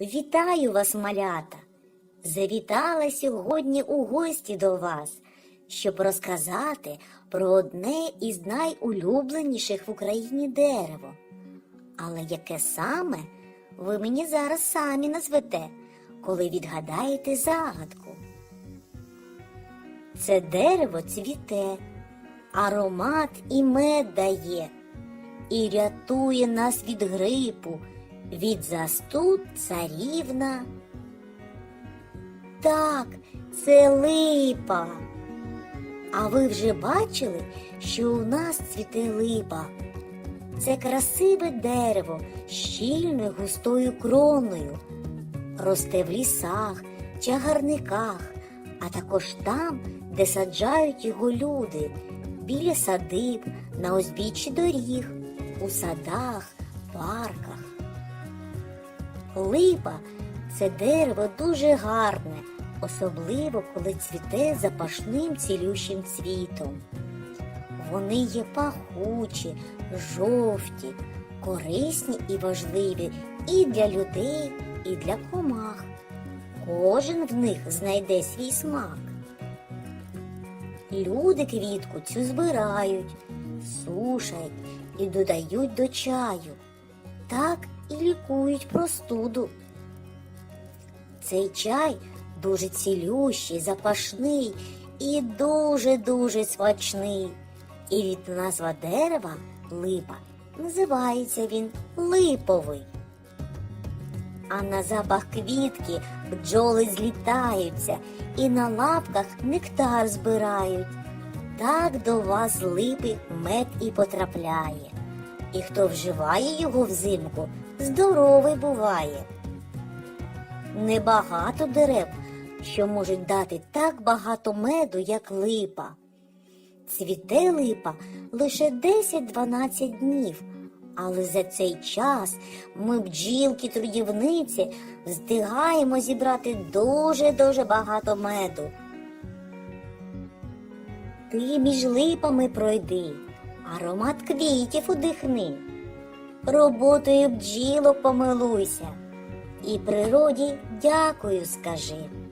Вітаю вас, малята! Завітала сьогодні у гості до вас, щоб розказати про одне із найулюбленіших в Україні дерево. Але яке саме ви мені зараз самі назвете, коли відгадаєте загадку. Це дерево цвіте, аромат і мед дає, і рятує нас від грипу, від застуд царівна. Так, це липа. А ви вже бачили, що у нас цвіте липа? Це красиве дерево з щільною густою кроною. Росте в лісах, чагарниках, а також там, де саджають його люди, біля садиб, на узбіччі доріг, у садах, парках. Липа це дерево дуже гарне, особливо коли цвіте запашним цілющим цвітом. Вони є пахучі, жовті, корисні і важливі і для людей, і для комах. Кожен в них знайде свій смак. Люди квітку цю збирають, сушать і додають до чаю. Так і лікують простуду. Цей чай дуже цілющий, запашний і дуже-дуже смачний. І від назва дерева липа називається він липовий. А на запах квітки бджоли злітаються і на лапках нектар збирають. Так до вас липи мед і потрапляє. І хто вживає його взимку, здоровий буває. Небагато дерев, що можуть дати так багато меду, як липа. Цвіте липа лише 10-12 днів, але за цей час ми, бджілки трудівниці, встигаємо зібрати дуже-дуже багато меду. Ти між липами пройди, аромат квітів удихни, роботою бджілок помилуйся і природі дякую скажи.